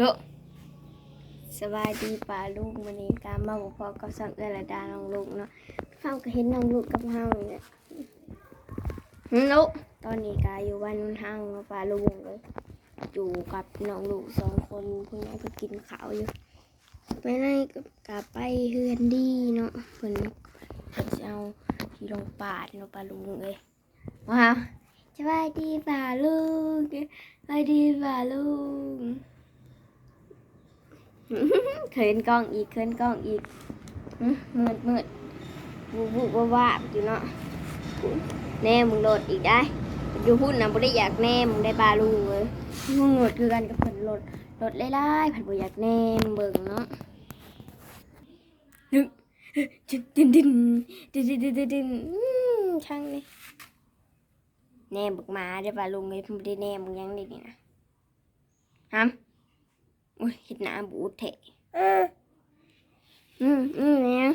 ลูกสบายดีป่าลูกวันนี้การมาบอกพ่อกับสังเอื้อและดาน้องลูกเนาะเฮาก็เห็นน้องลูกกับเฮาเนี่ยหึลูกตอนนี้กาอยู่บ้านนุ่นห้างเนาะป่าลูกเลยอยู่กับน้องลูกสองคนคุณยายก็กินข้าวอยู่ไปไหนก็กลับไปเฮือนดีเนาะเพิ่นเพิ่นสิเอาที่ลงปาดเนาะป่าลูกเลยว้าวสบายดีป่าลูกสบายดีป่าลูก เขินกล้องอีกเขินกล้องอีกมืดมืดบูบูบ้าบ้าอยู่เนาะแน่มึงโหลดอีกได้อยู่หุ้นนะบ่ได้อยากแน่มึงได้ปลาลุงเลยมึงโหลดคือกันกับเพิ่นโหลดโหลดไล่ๆผัดบ่อยากแน่มเบิ่งเนาะดึงดินดินดินดินดินดินดินอืมช่างนี่แน่บึกมาได้ปลาลุงเลยเพิ่นบ่ได้แน่มึงยังนี่นี่นะฮัม อุ้ยเห็ดหน้าบูดเถะอืมอืมเนี่ย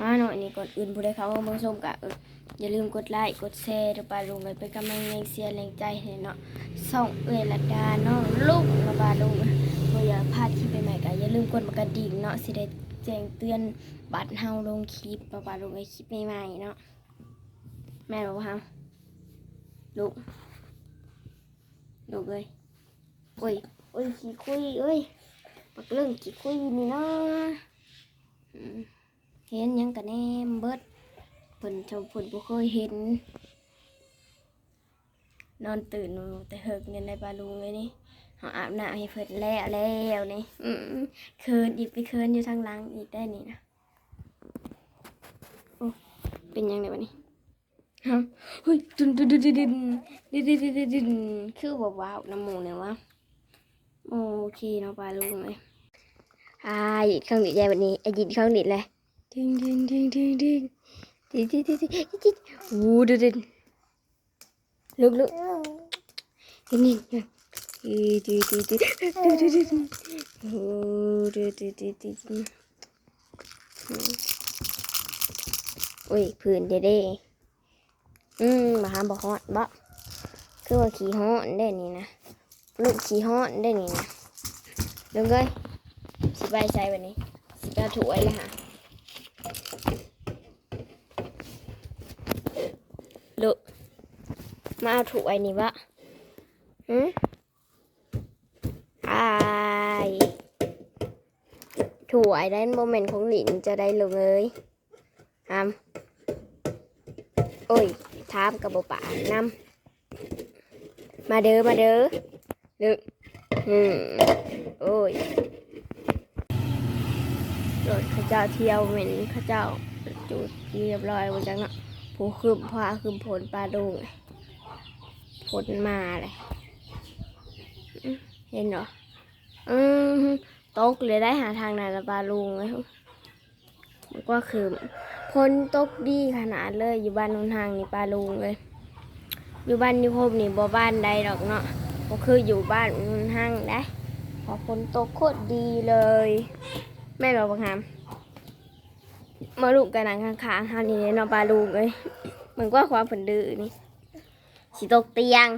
มาหน่อยนี่ก่อนอื่นผู้ใดเขามาชมกะเอออย่าลืมกดไลค์กดแชร์เดี๋ยวปาลุงเลยเป็นกำลังแรงเสียแรงใจให้เนาะส่องเอลัดดาน้องลูกมาปาลุงบ่อย่าพลาดคลิปใหม่ๆกะอย่าลืมกดมากระดิ่งเนาะสิได้แจ้งเตือนบัตรเฮาลงคลิปมาปาลุงในคลิปใหม่ๆเนาะแม่บอกว่าลูก ลูเอ้ยโอ้ยโอ้ยขี้คุยเอ้ยปักเรื่องขี้คุยนี่นะเห็นยังกันแน่เบิดเพิ่นชมเพิ่นบ่เคยเห็น นอนตื่นแต่เฮิกเงินในบาลุงเลยนี่เขาอาบน้ำให้เพิ่นแล้วแล้วนี่เคินอีกไปเคินอยู่ทางหลังอีกได้นี่นะโอ้เป็นยังไงวะนี่ ฮะเฮ้ยดุนดุนดุนดุนดุนดิดิดิดิดินคือแบบว้าวน้ำหมูเนี่ยวะโอเคเนาะปลาลุงเลยอ่าหยิดข้างหนีใจวันนี้ไอ้หยิดข้างหนีเลยดึงดึงดึงดึงดึงดิดิดิดิดิดิวูดิดิลุกลุกนี่นี่ดิดิดิดิดิดิดิดิโอ้ดิดิดิดิดิโอ้ยพื้นเด้เด้ อืมมาหาบ่ฮอดบ่คือว่าขี่ฮอนได้นี่นะลูกขี่ฮอนได้นี่นะลุงเอ้ยสบายใจวันนี้สิจะถูไว้เลยค่ะลูกมาเอาถูไว้นี่วะหืมอายถูไว้ได้โมเมนต์ของหลินจะได้ลงเอ้ยทำโอ้ยามกับบป่านำมาเด้อมาเด้อเด้ออืมโอ้ยรถข้าเจ้าเที่ยวเหม็นข้าเจ้าจุดเรียบร้อยหมดจังเนาะผู้คืบพาคืบผลปลาดุงผลมาเลยเห็นเหรออืมตกเลยได้หาทางไหนละปลาลุงเลยมันก็คือ พนตกดีขนาดเลยอยู่บ้านนุนทางนี่ปลาลุงเลย อยู่บ้านนิคมนี่บ่บ้านใดดอกเนาะก็คืออยู่บ้านนุ่นหางได้พอฝนตกโคตรดีเลยแม่บอกบังคำมาลูกกันหนังข้างๆเฮานี่เนาะปลาลูกเลยเหมือนว่าความฝนดื้อนี่สิตกเตียง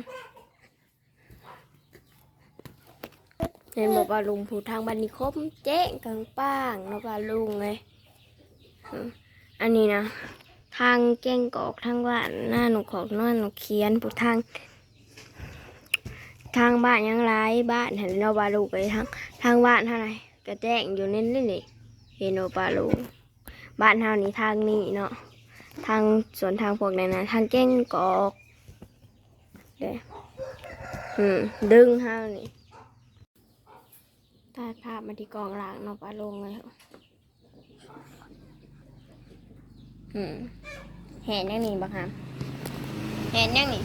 เห็นบอกปลาลุงผู้ทางบ้านนิคมเจ๊งกลางป้างเนาะปลาลุงเลย อันนี้นะ ทางแกงกอกทางบ้านหน้าหนูขอกน้อหนูเขียนปุ๊ทาง ทางบ้านยังไรบ้านเห็นเราบาลูไปทางทางบ้านเท่าไหร่กระแจ้งอยู่เน้นนี่นี่เห็นโอบาลูบ้านเท่านี้ทางนี้เนาะทางสวนทางพวกนั้นนะทางแกงกอกเด้อืมดึงเท่านี้ถ้าภาพมาที่กองหลังเนาะปลาลงเลย อืมเห็นยังนี่บ้างครับเห็นยังนี่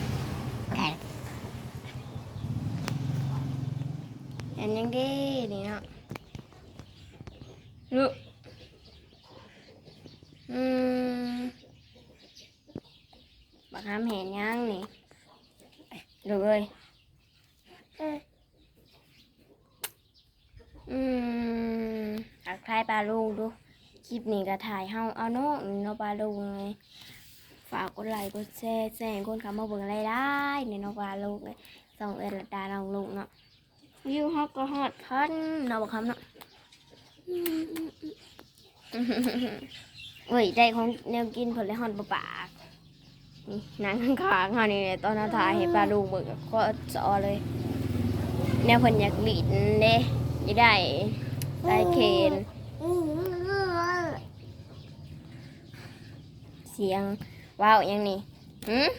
เห็นยังดีนี่เนาะลูกอืมบ้างครับเห็นยังนี่ดูเลยอืมทักทายปลาลูกดู คลิปนี้ก็ถ่ายเฮาเอาเนาะเนาะปลาลูกเลยฝากกดไลค์กดแชร์แจ้งคนเข้ามาเบิ่งรายได้ในเนาะปลาลูกเลยส่องเอลดาลองลุงเนาะวิวฮอกก็ฮอดพันเนาะบอกคำเนาะเฮ้ยได้ของแนวกินผลเลยฮอนปะปากนี่นังข้างๆเขานี่ตอนเราถ่ายเห็นปลาลูกเบิกก็สอเลย แนวเพิ่นอยากลีดเด้ยได้ได้เคน เสียงว้าวยังนี่หืม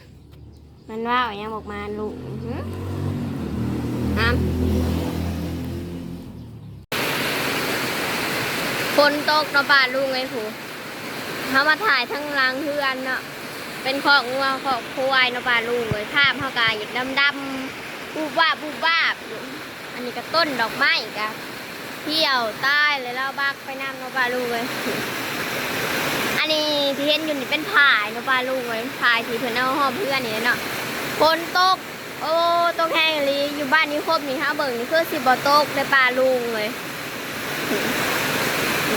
มันว้าวยังบอกมาลูกหืมอ้าฝนตกเนาะป่าลุงไอ้ผูเขามาถ่ายทั้งหลังเฮือนเนาะเป็นขอกงัวขอกควายเนาะป่าลุงเลยภาพเขากายอยากดำดำๆปูบ้าบปูบ้าอันนี้ก็ต้นดอกไม้กะเที่ยวใต้เลยแล้วบักไปน้ำเนาะป่าลุงเลย นนี้ที่เห็นอยู่นี่เป็นผายเนาะป่าลุงเลยผายที่เพิ่นเอาหอมเพื่อนนี่เนาะฝนตก โอ้ตกแห้งเลยอยู่บ้านนี้ครบนี่ฮะเบิ่งนี่คือสิบ่ตกในป่าลุงเลย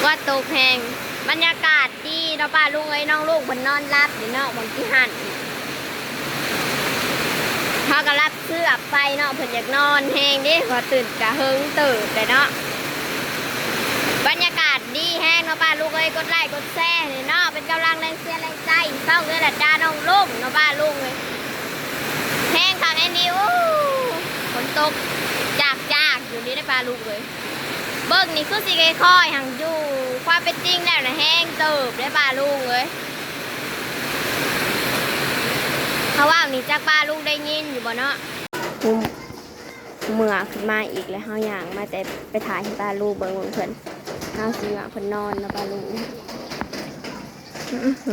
ก็ตกแหงบรรยากาศดีเนาะป้าลุงไอ้ยน้องลูกบนนอนรับอยู่เนาะบนที่หันเขาก็รับเสื้อไปเนาะเพิ่นอยากนอนแหงดิพอตื่นกะเฮิงตื่นเลยเนาะบรรยากาศ ดีแห้งเนาะป้าลูกเอ้ยกดไลค์กดแชร์เลยเนาะเป็นกำลังแรงเสียแรงใจเศร้าเลยละจ้าน้องลูกเนาะป้าลุงเลยแห้งทางไอ้นิวฝนตกจากจากอยู่นี่ได้ป้าลูกเลยเบิ้งนี่คือสิไงค่อยหังอยู่ความเป็นจริงแล้วนะแห้งเติบได้ปลาลุงเลยเขาว่านี่จากปลาลุงได้ยินอยู่บ่เนาะเมื่อขึ้นมาอีกแล้วเฮาย่างมาแต่ไปถ่ายให้ปลาลูกเบิ่งเบิ่งเพิ่น เฮาสิว่าเพิ่นนอนแล้วปลาลูก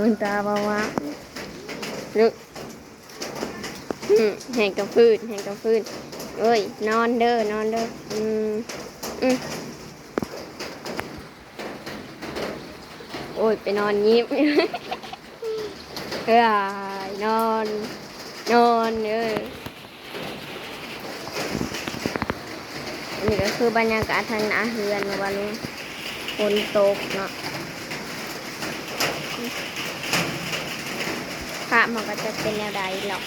มันตาบ่าวะลึกอืมแห่งกับฟืนแห่งกับฟืนเอ้ย นอนเด้อนอนเด้ออืมอืมโอ้ย ไปนอนยิ้มเอ้ยนอน นอนเอ้ยอันนี่ก็คือบรรยากาศทางหนาเฮือนเนาะวันนี้ ฝนตกเนาะภาพมันก็จะเป็นแนวใดหรอก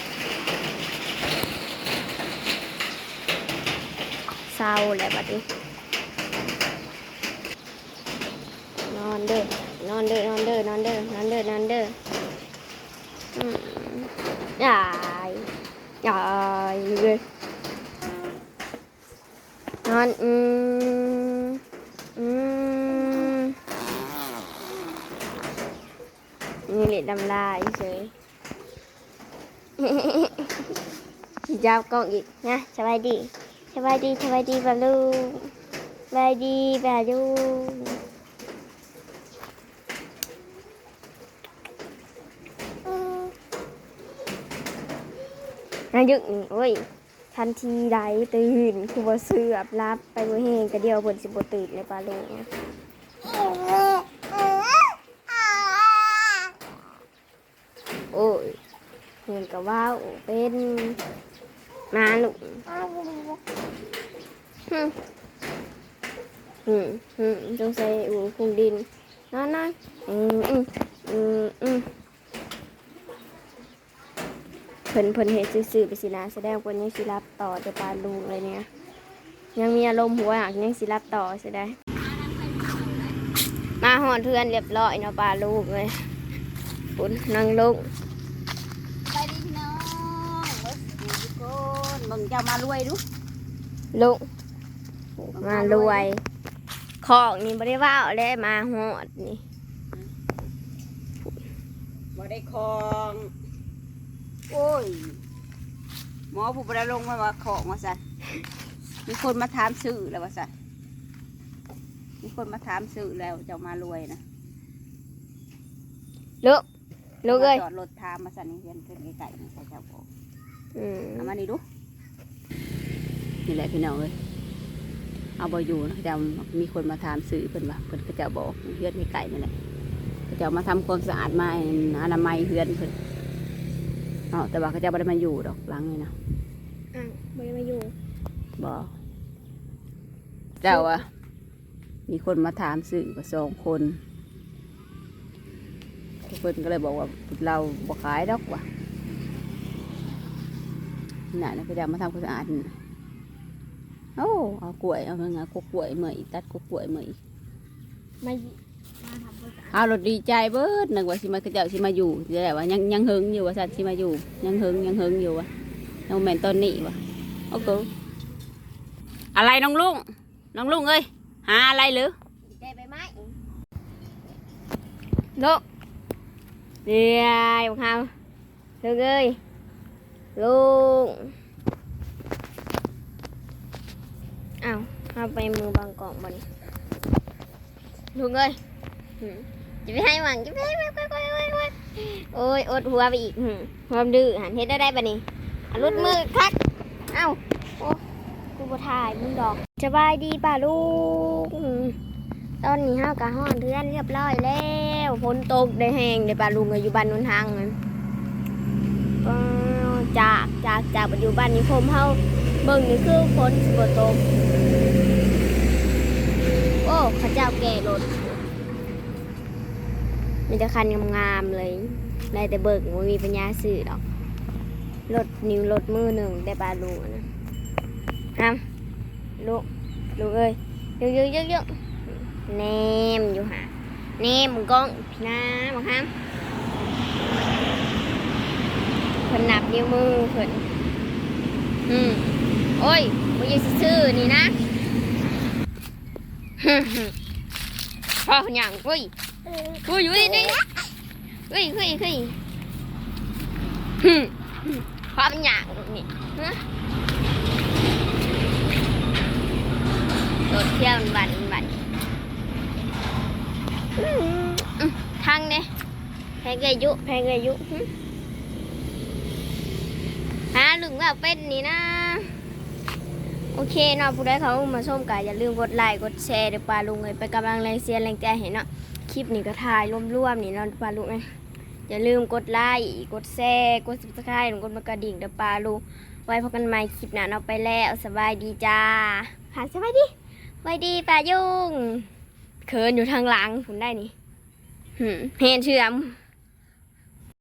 เศร้าแหละบัดนี้นอนเด้อนอนเด้อนอนเด้อนอนเด้อนอนเด้อนอนเด้อยายยายเลยนอนอืมอืมนี่ เด็ดดำลายเฉยจับกล้องอีกนะสบายดีสบายดีสบายดีบาลูสบายดีบาลูนายึกโอ้ยทันทีใดตื่นคือบ่เสือบรับไปบ่แห้งกระเดียวเพิ่นสิบ่ตื่นเลยปลาลุงโอ้ย เห็นก็ว้าวเป็นมาลูกฮึฮึฮึจงใส่อูคุงดินนอนนอนอืมอืมอืมอืมเพิ่นเพิ่นเฮ็ดซื่อๆไปสินะแสดงว่ายังสิรับต่อเดี๋ยวปลาลูกเลยเนี่ยยังมีอารมณ์หัวอยากยังสิรับต่อสิได้ มาหอนเทือนเรียบร้อยเนาะปลาลูกเลยปุ่นนั่งลง ไปดิพี่น้องเบิดอยู่ทุกคน มึงจะมารวยดูลงมารวยของนี่บ่ได้ว่าเอาเลยมาหอดนี่บ่ได้คองโอ้ยหมอผู้บริลงมาว่าของว่าสันมีคนมาถามซื้อแล้วว่าสันมีคนมาถามซื้อแล้วเจ้ามารวยนะลูกลูกเอ้ยจอดรถถามมาสันนี่เห็นเพิ่นไกลๆนี่ใส่เจ้าบอกอืมเอามานี่ดู นี่แหละพี่น้องเอ้ยเอาบอยู่นะเจ้ามีคนมาถามซื้อเพิ่นว่าเพิ่นก็จะบอกเฮือนไกลๆนี่แหละเขาเจ้ามาทำความสะอาดมาอนามัยเฮือนเพิ่นเนาะแต่ว่าเขาเจ้าไม่ได้มาอยู่ดอกหลังนี่นะอะบ่ได้มาอยู่บอกเจ้าอะมีคนมาถามสื่อว่าสองคนเพิ่นก็เลยบอกว่าเราบ่ขายดอกว่ะน่ะนะพระเจ้ามาทำความสะอาดนี่น่ะ โอ้เอากล้วยเอาเงากกล้วยเมื่อยตัดกกล้วยเมื่อยมามาทำภาษาเอารถดีใจเบิดนึกว่าสิมาพระเจ้าสิมาอยู่เดี๋ยวแหละว่ายังยังหึงอยู่ว่าสันสิมาอยู่ ยังหึงยังหึงอยู่วะยังบ่แม่นต้นนี้วะโอ้โหอะไรน้องลุงน้องลุงเอ้ยหาอะไรหรือได้ไปไหมลูกเดี๋ยวเขาลูกเอ้ยลูกอ้าวเอา ไปมือบางกล่องบนลูกเอ้ยหืมจะไปให้หวังจะไปให้หวังไปไปไปไปโอ้ยอดหัวไปอีกหืมความดื้อหันเฮ็ดได้ได้ปะนี่อะรุดมือคักเอ้าโอ้กูบ่ถ่ายมึงดอกสบายดีป่ะลูกหืมตอนนี้เฮากะห้อนเทือนเรียบร้อยแล้วฝนตกได้แห้งได้ปลาลุงก็อยู่บ้านนนทางนั่นก็จากจากจากปัจจุบันนี้ผมเฮาเบิ่งนี่คือฝนสิบ่ตก โอ้เขาเจ้าแก่รถ มีแต่คันงามๆเลยได้แต่เบิกบ่มีปัญญาซื้อดอกรถนิ้วรถมือหนึ่งได้ปลาลุงอะนะฮะลูกลูกเอ้ยเยอะๆเยอะๆแนมอยู่หาแนมมึงก้องพี่น้าบังคับเพิ่นนับนิ้วมือเพิ่นอืมโอ้ยมึงยังซื่อนี่นะ พ่อหยังกุ้ยกุ้ยอยู่ดิดิกุ้ยกุ้ยกุ้ยพ่อเป็นหยังนี่ฮะโดดเที่ยวมันบันบันทางเนี่ยแพงอายุแพงอายุหึหาลึงแบบเป็นนี่นะ โอเคเนาะผู้ใดเขามาชมกันอย่าลืมกดไลค์กดแชร์เดี๋ยวปลาลุงเลยไปกำลังแรงเสียแรงใจเห็นเนาะคลิปนี้ก็ถ่ายรวมๆนี่เนาะปลาลุงเลยอย่าลืมกดไลค์กดแชร์กดซับสไครต์กดมากระดิ่งเดี๋ยวปลาลุงไว้พบกันใหม่คลิปหน้าเนาะไปแล้วสบายดีจ้าผ่านสบายดีสบายดีปลายุ่งเขินอยู่ทางหลังคุณได้นี่เห็นเชื่อม